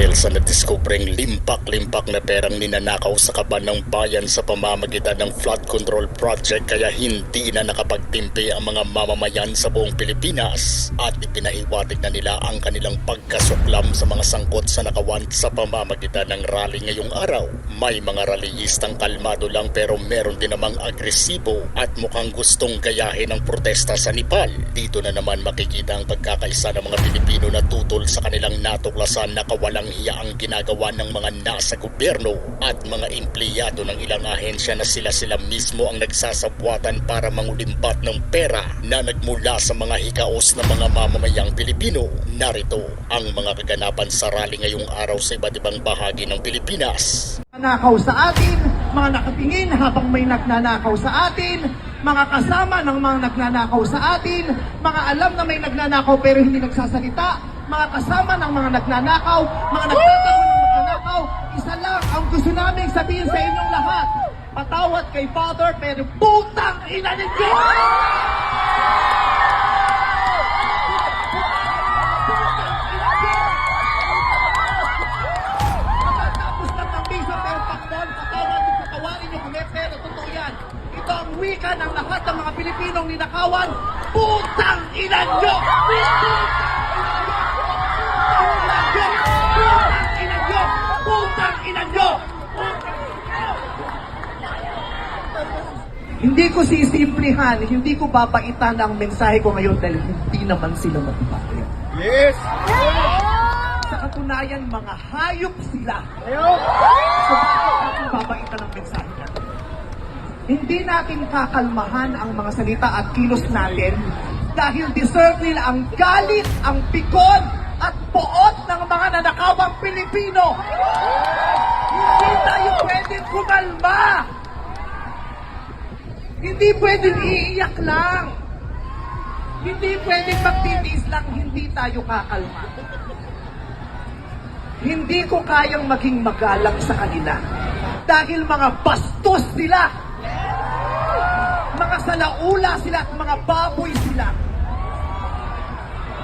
Dahil sa nadiskubring limpak-limpak na perang ninanakaw sa kaban ng bayan sa pamamagitan ng flood control project kaya hindi na nakapagtimpi ang mga mamamayan sa buong Pilipinas at ipinaiwatig na nila ang kanilang pagkasuklam sa mga sangkot sa nakawan sa pamamagitan ng rally ngayong araw. May mga rallyistang kalmado lang pero meron din namang agresibo at mukhang gustong gayahin ang protesta sa Nepal. Dito na naman makikita ang pagkakaisa ng mga Pilipino na tutol sa kanilang natuklasan na kawalang hiya ang ginagawa ng mga nasa gobyerno at mga empleyado ng ilang ahensya na sila-sila mismo ang nagsasabwatan para mangulimbat ng pera na nagmula sa mga hikaos ng mga mamamayang Pilipino. Narito ang mga kaganapan sa rally ngayong araw sa iba't ibang bahagi ng Pilipinas. Nanakaw sa atin, mga nakatingin habang may nagnanakaw sa atin, mga kasama ng mga nagnanakaw sa atin, mga alam na may nagnanakaw pero hindi nagsasalita, mga kasama ng mga nagnanakaw, mga nagtatago ng nagnanakaw, isa lang ang gusto namin sabihin sa inyong lahat. Patawad kay Father pero putang ina ninyo! Wika ng lahat ng mga Pilipinong ninakawan. Putang ina nyo! Putang Hindi ko sisimplihan, hindi ko babaitan ang mensahe ko ngayon dahil hindi naman sila magbabago. Sa katunayan, mga hayop sila. So, bakit babaitan ang mensahe natin? Hindi natin kakalmahan ang mga salita at kilos natin dahil deserve nila ang galit, ang pikon, at poot ng mga nanakawang Pilipino. Hindi tayo pwedeng kumalma. Hindi pwedeng iiyak lang. Hindi pwedeng magtitiis lang, hindi tayo kakalma. Hindi ko kayang maging magalang sa kanila. Dahil mga bastos sila. Mga salaula sila at mga baboy sila.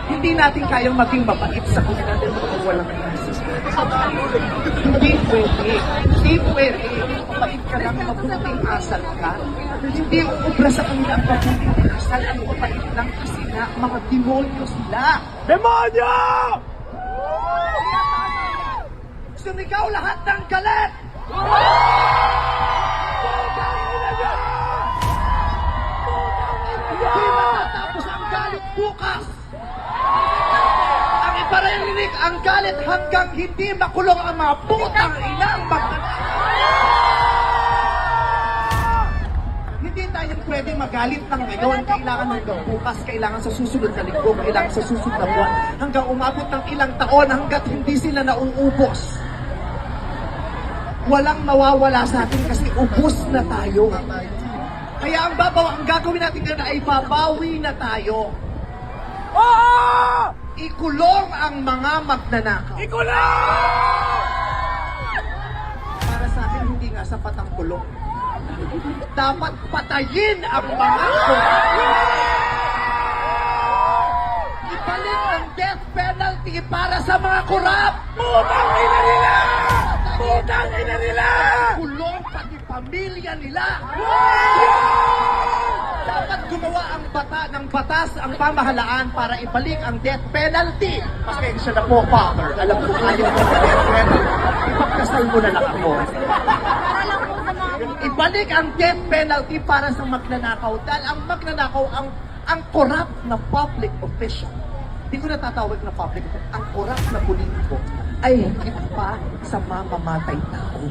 Hindi natin kayang maging mabait sa kanila dahil walang kasis. Hindi pwede. Hindi pwede. Mabait ka lang, mabuting asal ka. Hindi ubra sa kanila ang mabuting asal. Ang mabait lang kasi nga, mga demonyo sila. Demonyo! Sumigaw lahat ng galit! Hindi matatapos ang galit bukas! Ang iparirinig ang galit hanggang hindi makulong ang mga putang inang Hindi tayo pwede magalit ng ngayon. Kailangan hanggang bukas, kailangan sa susunod na linggo, kailangan sa susunod na buwan, hanggang umabot ng ilang taon hanggat hindi sila nauubos. Walang mawawala sa atin kasi ubos na tayo. Kaya ang babaw, ang gagawin natin ngayon ay babawi na tayo. Oo! Ikulong ang mga magnanakaw. Ikulang! Para sa akin, hindi nga sapat ang kulong. Dapat patayin ang mga korap. Ibalik ang death penalty para sa mga korap. Putang ina nila! Putang ina nila! Kulong pati pamilya nila. Ang bata ng batas ang pamahalaan para ibalik ang death penalty. Pasensya na po, Father. Alam ko ayaw mo sa death penalty. Ipagkasal mo na lang ako. Ibalik ang death penalty para sa magnanakaw. Dahil ang magnanakaw, ang ang corrupt na public official, hindi ko natatawag na public official, ang corrupt na politiko ay higit pa sa mamamatay tao.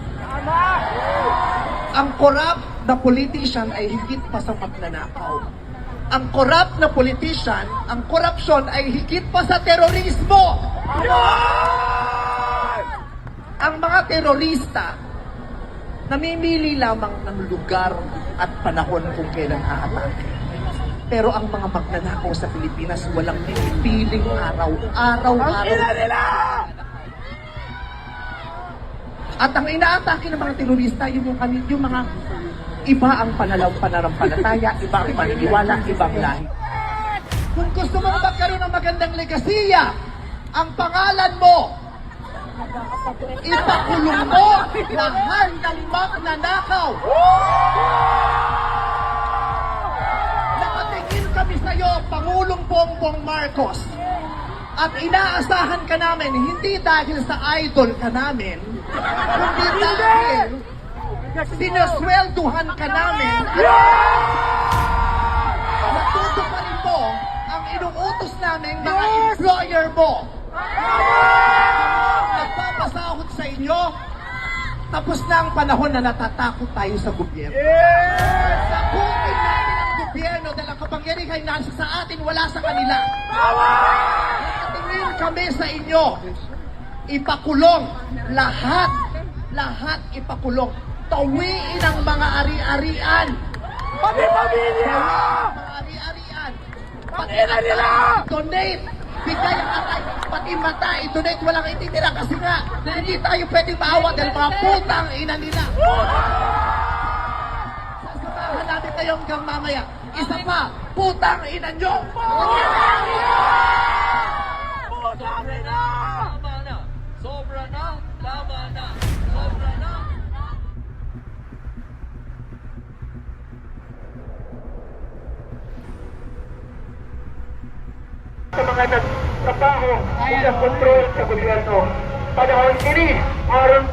Ang corrupt na politician ay higit pa sa magnanakaw. Ang corrupt na politician, ang korupsyon ay higit pa sa terorismo. Ang mga terorista, namimili lamang ng lugar at panahon kung kailan aatake. Pero ang mga magnanakaw sa Pilipinas walang pinipiling araw. Araw-araw. At ang inaatake ng mga terorista, yun yung, yung mga iba ang panalaw pananampalataya, iba ang paniniwala, ibang lahi. Kung gusto mong magkaroon ng magandang legasiya, ang pangalan mo, ipakulong mo lahat ng magnanakaw. Nakatingin kami sa iyo, Pangulong Bongbong Marcos. At inaasahan ka namin, hindi dahil sa idol ka namin, kundi dahil sinaswelduhan ka namin. Natutuparin mo ang inuutos namin mga employer mo. Nagpapasahod sa inyo, tapos na ang panahon na natatakot tayo sa gobyerno. Sakutin namin ang gobyerno dahil ang kapangyarihan nasa sa atin, wala sa kanila. Nakatingin kami sa inyo. Ipakulong lahat, lahat ipakulong. Tawiin ang mga ari-arian. Pati pamilya! Mga ari-arian. Pangina nila! Donate! Bigay ang atay, pati mata, i-donate, walang ititira kasi nga, hindi tayo pwedeng maawa dahil mga putang ina nila. Sasamahan natin kayo hanggang mamaya. Isa pa, putang ina nyo! Putang mga nagtrabaho sa kontrol sa gobyerno. Panahon ini, aron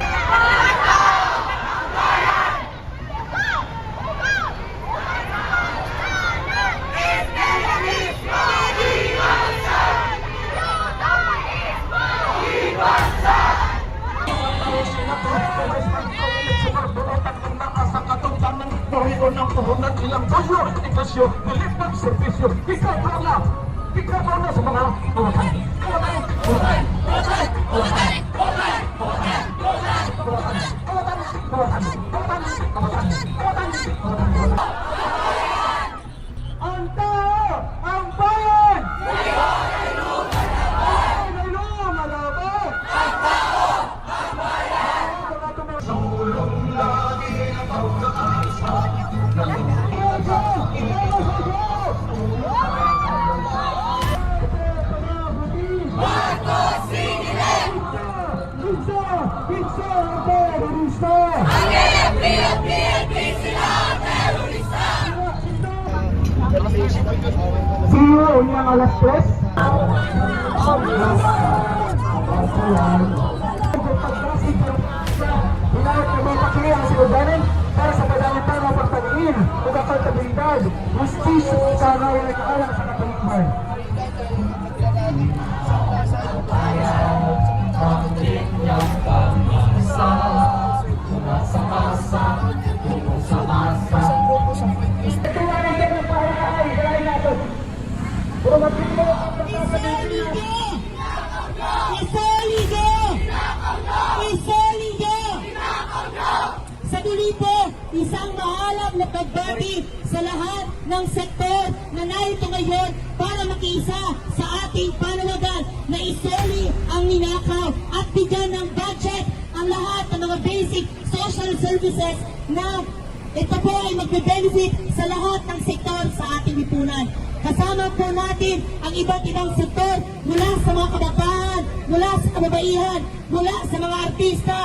ang puhunan ilang bagyo, edukasyon, nilipag servisyo, ikaw 兵工厂做什么呢？我来，我来，我来，我来，我来。我当，我当，我当，我当，我当，我当，我当。See you unang alas 3. Hinawag kami pakilihan sa Udanan para sa kadalitan ng pagpagin o kakotabilidad, justisya sa ngayon na kaalang sa kapalikman. Ayan. Isang mahalap na pagbati sa lahat ng sektor na narito ngayon para makiisa sa ating panawagan na isoli ang ninakaw at bigyan ng budget ang lahat ng mga basic social services na ito po ay magbe-benefit sa lahat ng sektor sa ating lipunan. Kasama po natin ang iba't ibang sektor mula sa mga kabataan, mula sa kababaihan, mula sa mga artista,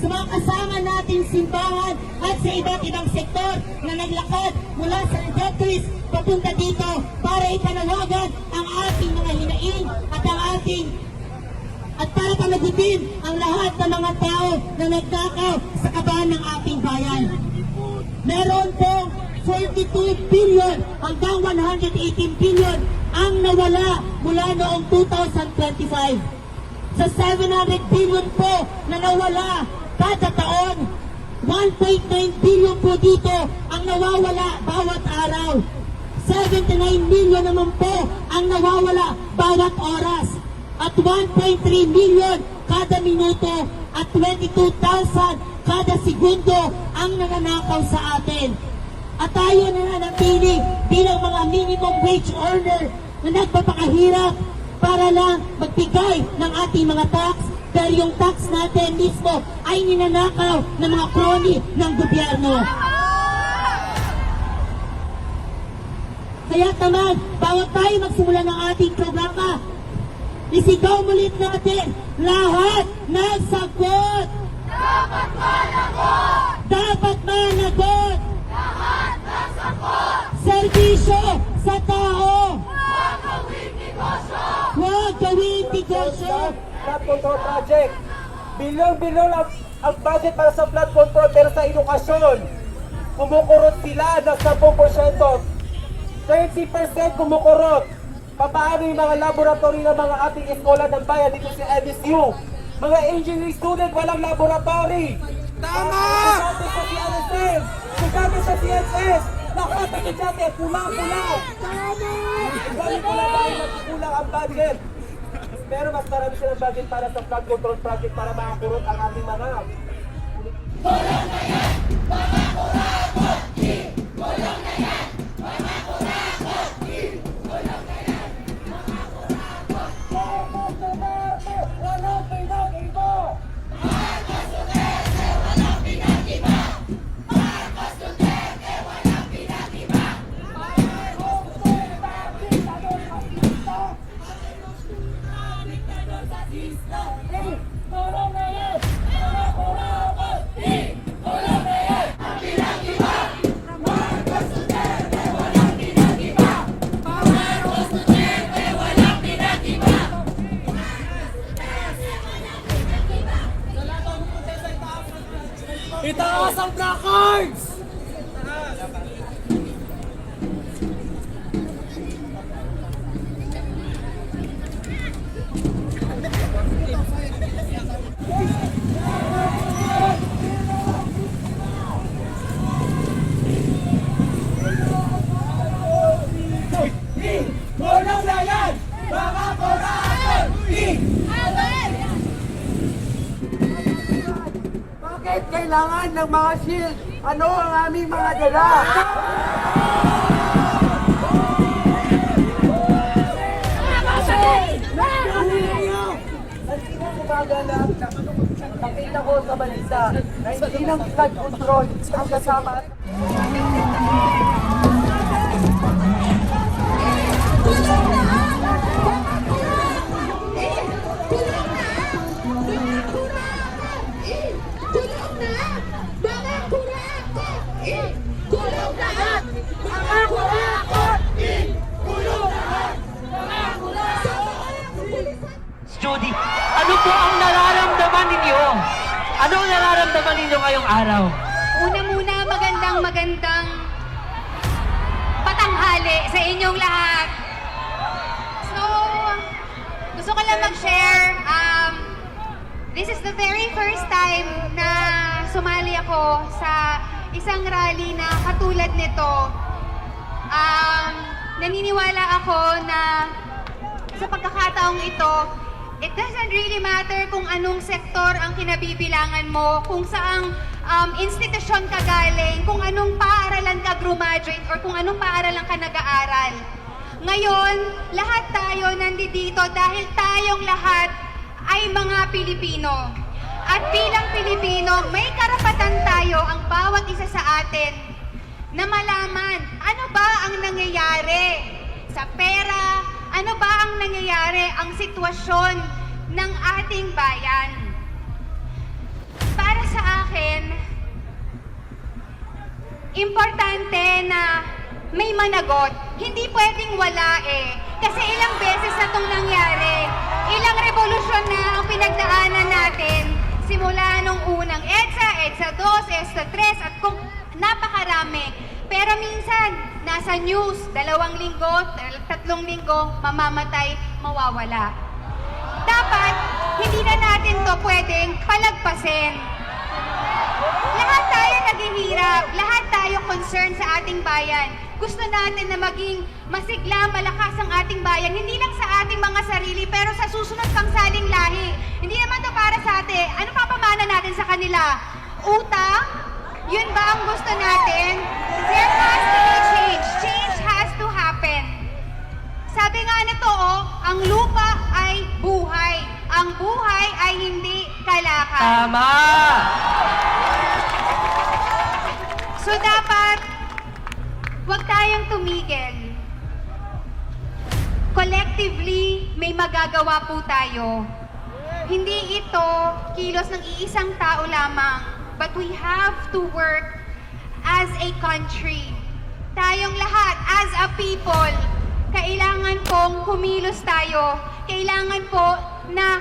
sa mga kasama nating simbahan at sa iba't ibang sektor na naglakad mula sa Redemptorist papunta dito para ipanawagan ang ating mga hinaing at ang ating at para panagutin ang lahat ng mga tao na nagkakaw sa kaban ng ating bayan. Meron pong 42 billion hanggang 118 billion ang nawala mula noong 2025. Sa 700 billion po na nawala kada taon, 1.9 billion po dito ang nawawala bawat araw. 79 million naman po ang nawawala bawat oras. At 1.3 million kada minuto at 22,000 kada segundo ang nananakaw sa atin. at tayo na nanatili bilang mga minimum wage earner na nagpapakahirap para lang magbigay ng ating mga tax pero yung tax natin mismo ay ninanakaw ng mga kroni ng gobyerno. Kaya naman, bawat tayo magsimula ng ating programa, isigaw mulit natin, lahat ng sagot! Dapat managot! Dapat managot! Lahat ng sagot! Serbisyo sa tao! Huwag gawin negosyo! Huwag gawin negosyo! Control project. Bilyon-bilyon ang, ang budget para sa flood control pero sa edukasyon, kumukurot sila ng 10%. 30% kumukurot. Papaano yung mga laboratory ng mga ating eskola ng bayan dito sa MSU? Mga engineering student, walang laboratory. Tama! Sigami sa CNSS, sigami sa CNSS, lahat ng estudyante, kulang-kulang. Tama! Dahil nagkukulang ang budget. Pero mas marami silang budget para sa flood control project para makakurot ang ating mga Itaas ng mga shield? Ano ang aming mga dala? Nakita ko sa balita na hindi ng flood control ang kasama ang nararamdaman ninyo ngayong araw? Una muna, magandang magandang patanghali sa inyong lahat. So, gusto ko lang mag-share. Um, this is the very first time na sumali ako sa isang rally na katulad nito. Um, naniniwala ako na sa pagkakataong ito, it doesn't really matter kung anong sektor ang kinabibilangan mo, kung saang um, institusyon ka galing, kung anong paaralan ka graduate or kung anong paaralan ka nag-aaral. Ngayon, lahat tayo nandito dahil tayong lahat ay mga Pilipino. At bilang Pilipino, may karapatan tayo ang bawat isa sa atin na malaman ano ba ang nangyayari sa pera, ano ba ang nangyayari ang sitwasyon ng ating bayan. Para sa akin, importante na may managot. Hindi pwedeng wala eh. Kasi ilang beses na itong nangyari. Ilang revolusyon na ang pinagdaanan natin simula nung unang EDSA, EDSA 2, EDSA 3, at kung napakarami. Pero minsan, nasa news, dalawang linggo, tatlong linggo, mamamatay, mawawala. Dapat, hindi na natin to pwedeng palagpasin. Lahat tayo naghihirap, lahat tayo concerned sa ating bayan. Gusto natin na maging masigla, malakas ang ating bayan, hindi lang sa ating mga sarili, pero sa susunod pang saling lahi. Hindi naman to para sa atin. Ano papamana natin sa kanila? Utang? Yun ba ang gusto natin? There has to be change. Change has to happen. Sabi nga nito, oh, ang lupa ay buhay. Ang buhay ay hindi kalakal. Tama! So dapat, huwag tayong tumigil. Collectively, may magagawa po tayo. Hindi ito kilos ng iisang tao lamang, but we have to work as a country. Tayong lahat, as a people, kailangan pong kumilos tayo. Kailangan po na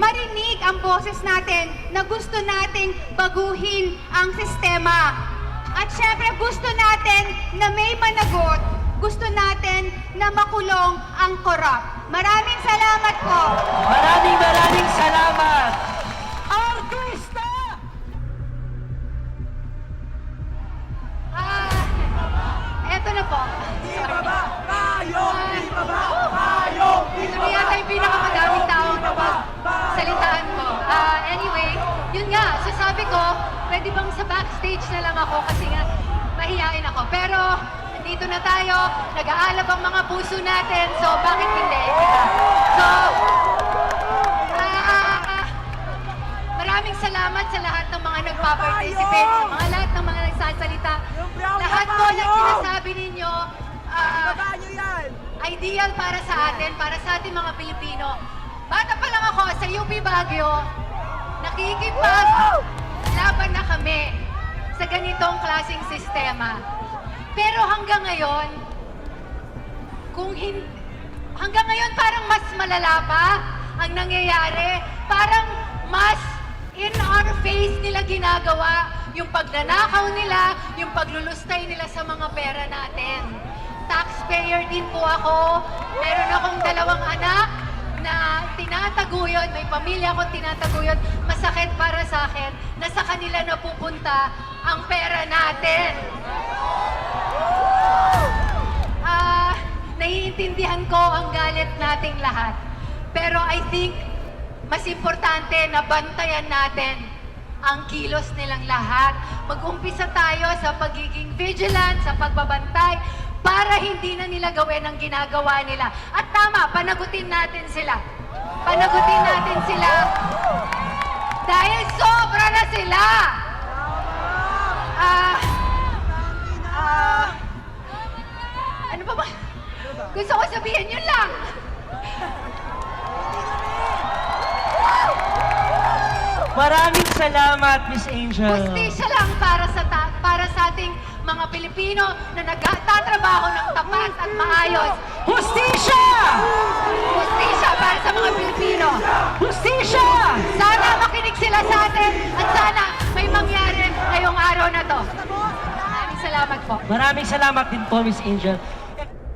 marinig ang boses natin na gusto nating baguhin ang sistema. At syempre gusto natin na may managot. Gusto natin na makulong ang korap. Maraming salamat po. Maraming maraming salamat! Pero, dito na tayo, nag-aalab ang mga puso natin, so bakit hindi? Diba? So, ah, maraming salamat sa lahat ng mga nagpa-participate, sa mga lahat ng mga nagsasalita. Lahat po ng sinasabi ninyo, ah, ideal para sa atin, para sa ating mga Pilipino. Bata pa lang ako sa UP Baguio, nakikipag laban na kami sa ganitong klaseng sistema. Pero hanggang ngayon, kung hin hanggang ngayon parang mas malala pa ang nangyayari. Parang mas in our face nila ginagawa yung pagnanakaw nila, yung paglulustay nila sa mga pera natin. Taxpayer din po ako. Meron akong dalawang anak na tinataguyod, may pamilya akong tinataguyod. Masakit para sa akin na sa kanila napupunta ang pera natin. Ah, naiintindihan ko ang galit nating lahat. Pero I think mas importante na bantayan natin ang kilos nilang lahat. Mag-umpisa tayo sa pagiging vigilant, sa pagbabantay, para hindi na nila gawin ang ginagawa nila. At tama, panagutin natin sila. Panagutin natin sila. Dahil sobra na sila. Ah, ah, pa ba? Gusto ko sabihin yun lang. Maraming salamat, Miss Angel. Justisya lang para sa ta- para sa ating mga Pilipino na nagtatrabaho ng tapat at maayos. Hustisya! Justisya para sa mga Pilipino. Hustisya! Sana makinig sila sa atin at sana may mangyari ngayong araw na to. Maraming salamat po. Maraming salamat din po, Miss Angel.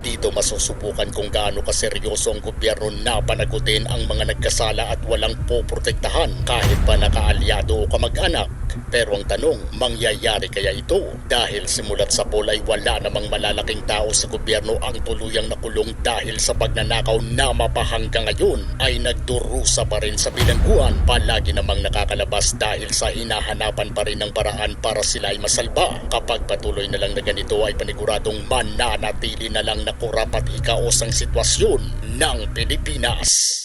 Dito masusubukan kung gaano kaseryoso ang gobyerno na panagutin ang mga nagkasala at walang poprotektahan kahit pa nakaalyado o kamag-anak. Pero ang tanong, mangyayari kaya ito? Dahil simulat sa poll ay wala namang malalaking tao sa gobyerno ang tuluyang nakulong dahil sa pagnanakaw na mapahanggang ngayon ay nagdurusa pa rin sa bilangguan. Palagi namang nakakalabas dahil sa hinahanapan pa rin ng paraan para sila ay masalba. Kapag patuloy na lang na ganito ay paniguradong mananatili na lang na kurap at ikaos ang sitwasyon ng Pilipinas.